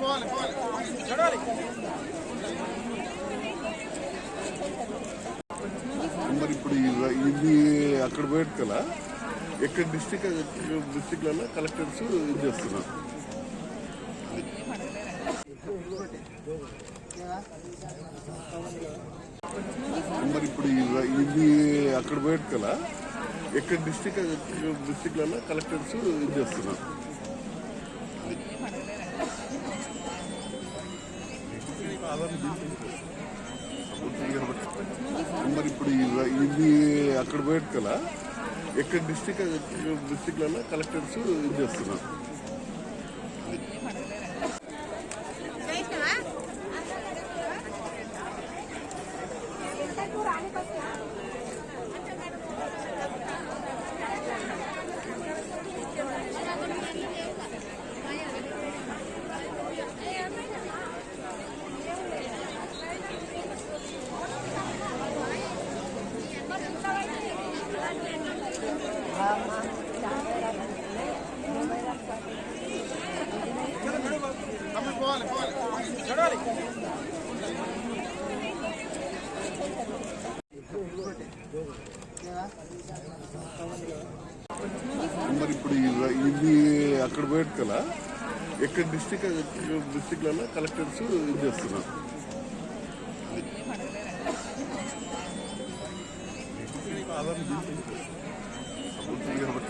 పోవాలి పోవాలి మరి ఇప్పుడు ఇది అక్కడ పోయాడు కదా ఎక్కడ డిస్టిక్ డిస్టిక్లలో కలెక్టర్స్ ఇది చేస్తున్నారు. మరి ఇప్పుడు ఇది అక్కడ పోయాడు కదా ఎక్కడ డిస్టిక్ డిస్టిక్లలో కలెక్టర్స్ ఇది చేస్తున్నారు. మరి ఇప్పుడు ఇది అక్కడ పోయాడు కదా ఎక్కడ డిస్టిక్ డిస్టిక్లలో కలెక్టర్స్ ఇది చేస్తున్నారు. మరి ఇప్పుడు ఈ- ఇది అక్కడ పోయాడు కదా ఎక్కడ డిస్టిక్ డిస్టిక్లలో కలెక్టర్స్ ఇది చేస్తున్నారు.